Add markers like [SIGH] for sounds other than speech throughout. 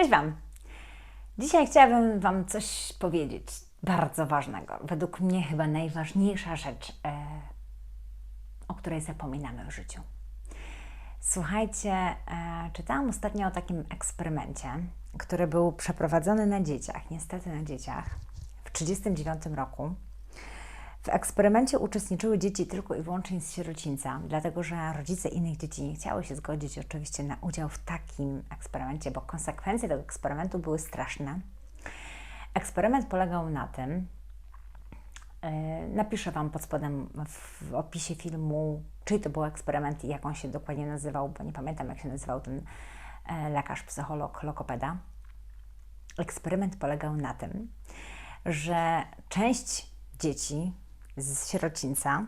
Cześć Wam! Dzisiaj chciałabym Wam coś powiedzieć bardzo ważnego. Według mnie chyba najważniejsza rzecz, e, o której zapominamy w życiu. Słuchajcie, e, czytałam ostatnio o takim eksperymencie, który był przeprowadzony na dzieciach, niestety na dzieciach, w 1939 roku. W eksperymencie uczestniczyły dzieci tylko i wyłącznie z sierocińca, dlatego że rodzice innych dzieci nie chciały się zgodzić oczywiście na udział w takim eksperymencie, bo konsekwencje tego eksperymentu były straszne. Eksperyment polegał na tym, yy, napiszę Wam pod spodem w opisie filmu, czyj to był eksperyment i jak on się dokładnie nazywał, bo nie pamiętam jak się nazywał ten e, lekarz, psycholog, lokopeda. Eksperyment polegał na tym, że część dzieci z sierocińca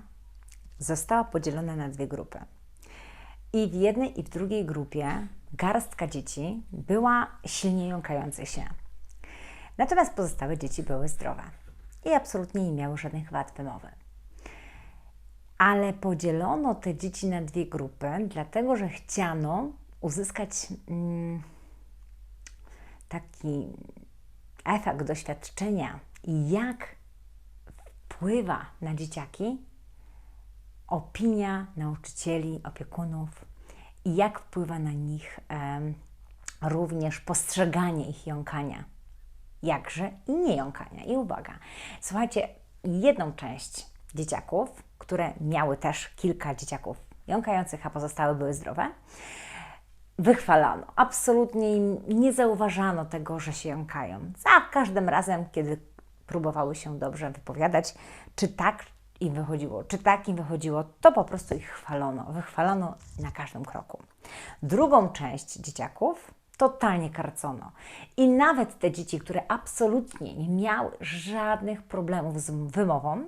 została podzielona na dwie grupy. I w jednej i w drugiej grupie garstka dzieci była silnie jąkających się. Natomiast pozostałe dzieci były zdrowe i absolutnie nie miały żadnych wad wymowy. Ale podzielono te dzieci na dwie grupy, dlatego że chciano uzyskać mm, taki efekt doświadczenia, jak wpływa na dzieciaki opinia nauczycieli, opiekunów i jak wpływa na nich em, również postrzeganie ich jąkania. Jakże i nie jąkania. I uwaga, słuchajcie, jedną część dzieciaków, które miały też kilka dzieciaków jąkających, a pozostałe były zdrowe, wychwalano. Absolutnie im nie zauważano tego, że się jąkają. Za każdym razem, kiedy próbowały się dobrze wypowiadać, czy tak im wychodziło, czy tak im wychodziło, to po prostu ich chwalono, wychwalono na każdym kroku. Drugą część dzieciaków totalnie karcono. I nawet te dzieci, które absolutnie nie miały żadnych problemów z wymową,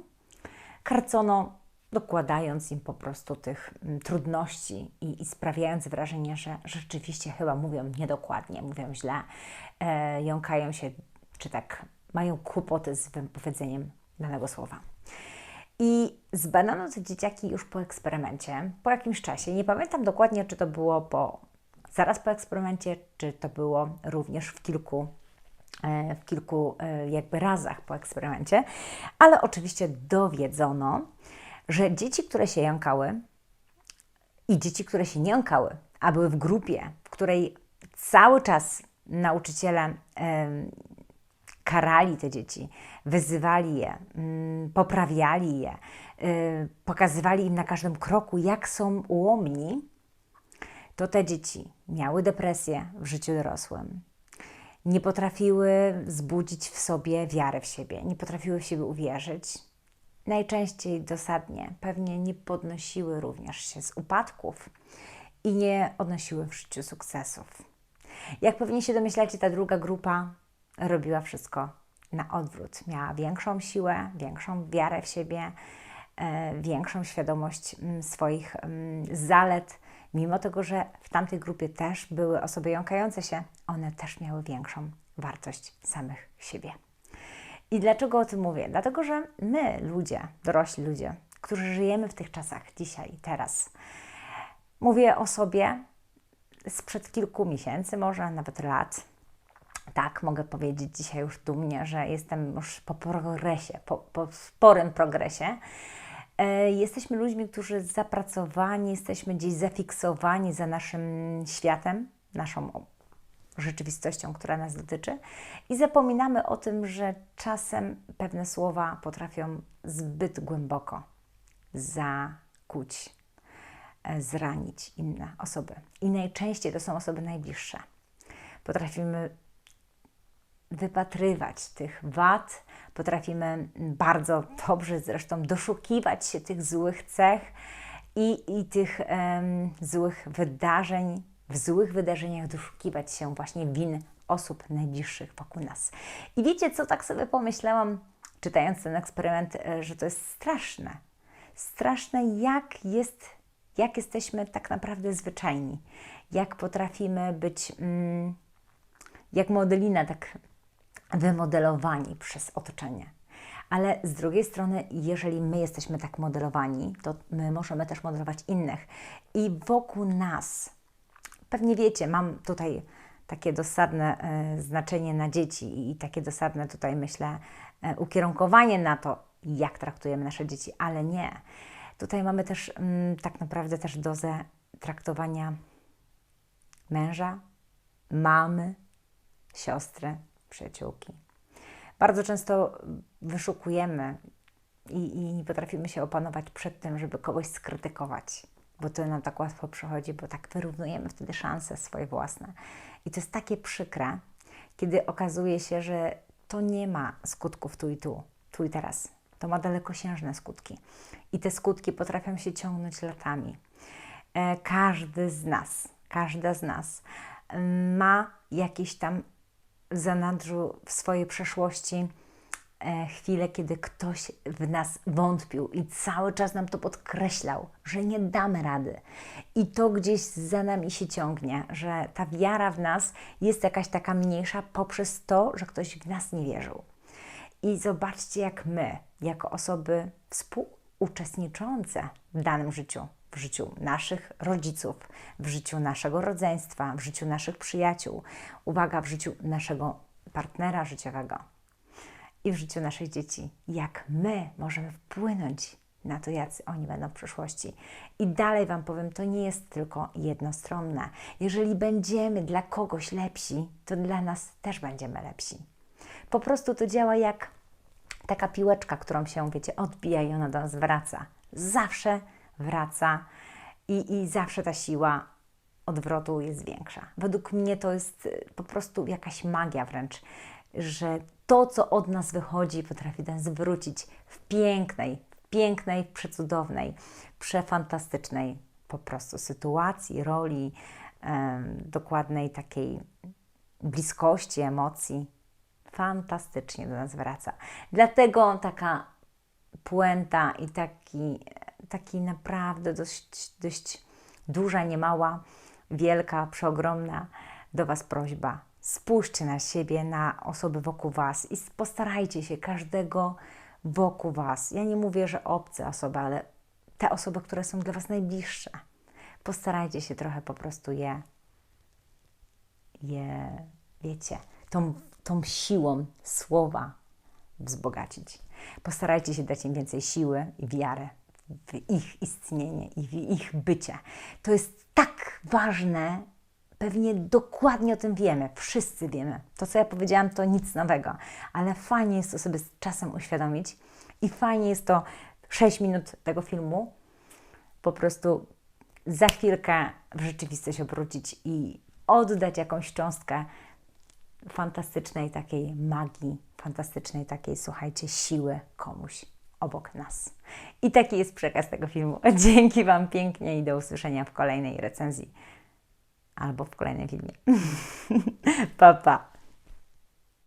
karcono dokładając im po prostu tych mm, trudności i, i sprawiając wrażenie, że rzeczywiście chyba mówią niedokładnie, mówią źle, e, jąkają się, czy tak mają kłopoty z wypowiedzeniem danego słowa. I zbadano te dzieciaki już po eksperymencie, po jakimś czasie. Nie pamiętam dokładnie, czy to było po, zaraz po eksperymencie, czy to było również w kilku, e, w kilku e, jakby razach po eksperymencie, ale oczywiście dowiedzono, że dzieci, które się jąkały i dzieci, które się nie jąkały, a były w grupie, w której cały czas nauczyciele karali te dzieci, wyzywali je, mm, poprawiali je, y, pokazywali im na każdym kroku, jak są ułomni, to te dzieci miały depresję w życiu dorosłym. Nie potrafiły zbudzić w sobie wiary w siebie, nie potrafiły w siebie uwierzyć. Najczęściej dosadnie pewnie nie podnosiły również się z upadków i nie odnosiły w życiu sukcesów. Jak pewnie się domyślacie, ta druga grupa robiła wszystko na odwrót. Miała większą siłę, większą wiarę w siebie, e, większą świadomość mm, swoich mm, zalet. Mimo tego, że w tamtej grupie też były osoby jąkające się, one też miały większą wartość samych siebie. I dlaczego o tym mówię? Dlatego, że my, ludzie, dorośli ludzie, którzy żyjemy w tych czasach, dzisiaj, teraz, mówię o sobie sprzed kilku miesięcy, może nawet lat, tak, mogę powiedzieć dzisiaj już dumnie, że jestem już po progresie, po, po sporym progresie. E, jesteśmy ludźmi, którzy zapracowani, jesteśmy gdzieś zafiksowani za naszym światem, naszą rzeczywistością, która nas dotyczy, i zapominamy o tym, że czasem pewne słowa potrafią zbyt głęboko zakuć, e, zranić inne osoby. I najczęściej to są osoby najbliższe. Potrafimy wypatrywać tych wad, potrafimy bardzo dobrze zresztą doszukiwać się tych złych cech i, i tych um, złych wydarzeń, w złych wydarzeniach doszukiwać się właśnie win osób najbliższych wokół nas. I wiecie, co tak sobie pomyślałam, czytając ten eksperyment, e, że to jest straszne. Straszne, jak jest, jak jesteśmy tak naprawdę zwyczajni, jak potrafimy być, mm, jak modelina, tak wymodelowani przez otoczenie. Ale z drugiej strony, jeżeli my jesteśmy tak modelowani, to my możemy też modelować innych. I wokół nas, pewnie wiecie, mam tutaj takie dosadne e, znaczenie na dzieci i takie dosadne tutaj myślę e, ukierunkowanie na to, jak traktujemy nasze dzieci, ale nie. Tutaj mamy też mm, tak naprawdę też dozę traktowania męża, mamy, siostry, przyjaciółki. Bardzo często wyszukujemy i, i nie potrafimy się opanować przed tym, żeby kogoś skrytykować, bo to nam tak łatwo przychodzi, bo tak wyrównujemy wtedy szanse swoje własne. I to jest takie przykre, kiedy okazuje się, że to nie ma skutków tu i tu, tu i teraz. To ma dalekosiężne skutki. I te skutki potrafią się ciągnąć latami. E, każdy z nas, każda z nas mm, ma jakieś tam zanadrzu w swojej przeszłości e, chwilę, kiedy ktoś w nas wątpił i cały czas nam to podkreślał, że nie damy rady. I to gdzieś za nami się ciągnie, że ta wiara w nas jest jakaś taka mniejsza poprzez to, że ktoś w nas nie wierzył. I zobaczcie, jak my, jako osoby współuczestniczące w danym życiu, w życiu naszych rodziców, w życiu naszego rodzeństwa, w życiu naszych przyjaciół, uwaga, w życiu naszego partnera życiowego i w życiu naszych dzieci, jak my możemy wpłynąć na to, jacy oni będą w przyszłości. I dalej Wam powiem, to nie jest tylko jednostronne. Jeżeli będziemy dla kogoś lepsi, to dla nas też będziemy lepsi. Po prostu to działa jak taka piłeczka, którą się, wiecie, odbija i ona do nas wraca. Zawsze wraca i, i zawsze ta siła odwrotu jest większa. Według mnie to jest y, po prostu jakaś magia wręcz, że to, co od nas wychodzi, potrafi nas zwrócić w pięknej, w pięknej, przecudownej, przefantastycznej po prostu sytuacji, roli, em, dokładnej takiej bliskości, emocji. Fantastycznie do nas wraca. Dlatego taka puenta i taki, taki naprawdę dość, dość duża, niemała, wielka, przeogromna do Was prośba. Spójrzcie na siebie, na osoby wokół Was i postarajcie się każdego wokół Was. Ja nie mówię, że obce osoby, ale te osoby, które są dla Was najbliższe. Postarajcie się trochę po prostu je, je wiecie, tą, tą siłą słowa wzbogacić. Postarajcie się dać im więcej siły i wiary w ich istnienie i w ich bycie. To jest tak ważne, pewnie dokładnie o tym wiemy, wszyscy wiemy. To, co ja powiedziałam, to nic nowego, ale fajnie jest to sobie z czasem uświadomić i fajnie jest to 6 minut tego filmu po prostu za chwilkę w rzeczywistość obrócić i oddać jakąś cząstkę fantastycznej takiej magii, fantastycznej takiej, słuchajcie, siły komuś obok nas. I taki jest przekaz tego filmu. [LAUGHS] Dzięki Wam pięknie i do usłyszenia w kolejnej recenzji albo w kolejnym filmie. [LAUGHS] pa, pa.